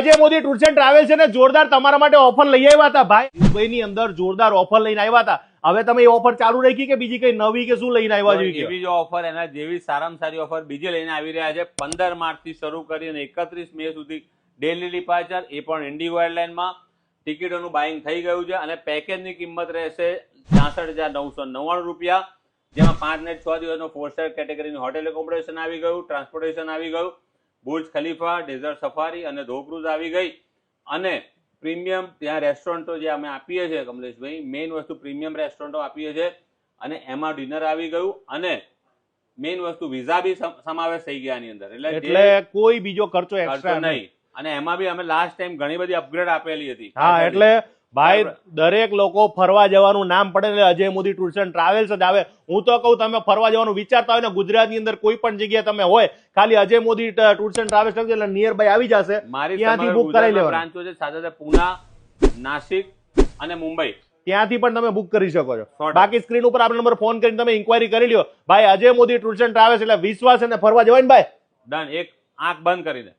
Ajay Modi tours and travels ને જોરદાર તમારા માટે ઓફર લઈ આવ્યા હતા ભાઈ. દુબઈની અંદર જોરદાર ઓફર લઈને આવ્યા હતા. હવે તમે એ ઓફર ચાલુ રાખી કે બીજી કઈ નવી કે શું લઈને આવ્યા જોઈએ એવી જો ઓફર એના જેવી સારામાં સારી ઓફર બીજી લઈને આવી રહ્યા છે. પંદર માર્ચથી શરૂ કરીને એકત્રીસ મે સુધી ડેલી ડિપાર્ચર એ પણ ઇન્ડિગો એરલાઇનમાં ટિકિટોનું બાઇંગ થઈ ગયું છે અને પેકેજની કિંમત રહેશે છાસઠ હજાર નવસો નવ્વાણું રૂપિયા. જેમાં પાંચ ને છ દિવસનો ફોર સ્ટાર કેટેગરીની હોટેલ એકોમોડેશન આવી ગયું ટ્રાન્સપોર્ટેશન આવી ગયું. બુર્જ ખલીફા ડેઝર્ટ સફારી અને ધોક્રુઝ આવી ગઈ. અને પ્રીમિયમ ત્યાં રેસ્ટોરન્ટો જે અમે આપીએ છીએ કમલેશભાઈ મેઇન વસ્તુ પ્રીમિયમ રેસ્ટોરન્ટો આપીએ છીએ અને એમાં ડિનર આવી ગયું અને મેઇન વસ્તુ વિઝા બી સમાવેશ થઈ ગયા આની અંદર. એટલે એટલે કોઈ બીજો ખર્ચો એક્સ્ટ્રા નહીં નહીં. અને એમાં બી અમે લાસ્ટ ટાઈમ ઘણી બધી અપગ્રેડ આપેલી હતી. હા એટલે ભાઈ દરેક લોકો ફરવા જવાનું નામ પડે એટલે Ajay Modi tours and travels જ આવે. હું તો કહું તમે ફરવા જવાનું વિચારતા હોય ને ગુજરાતની અંદર કોઈ પણ જગ્યાએ તમે હોય ખાલી Ajay Modi tours and travels એટલે નિયર બાય આવી જશે. ત્યાંથી બુક કરાવી લેવા બ્રાન્ચો છે સાથે સાથે પુના નાસિક અને મુંબઈ. ત્યાંથી પણ તમે બુક કરી શકો છો. બાકી સ્ક્રીન ઉપર આપણે નંબર ફોન કરીને તમે ઇન્ક્વાયરી કરી લ્યો. ભાઈ Ajay Modi tours and travels એટલે વિશ્વાસ અને ફરવા જવાય ને ભાઈ? ડન એક આંખ બંધ કરીને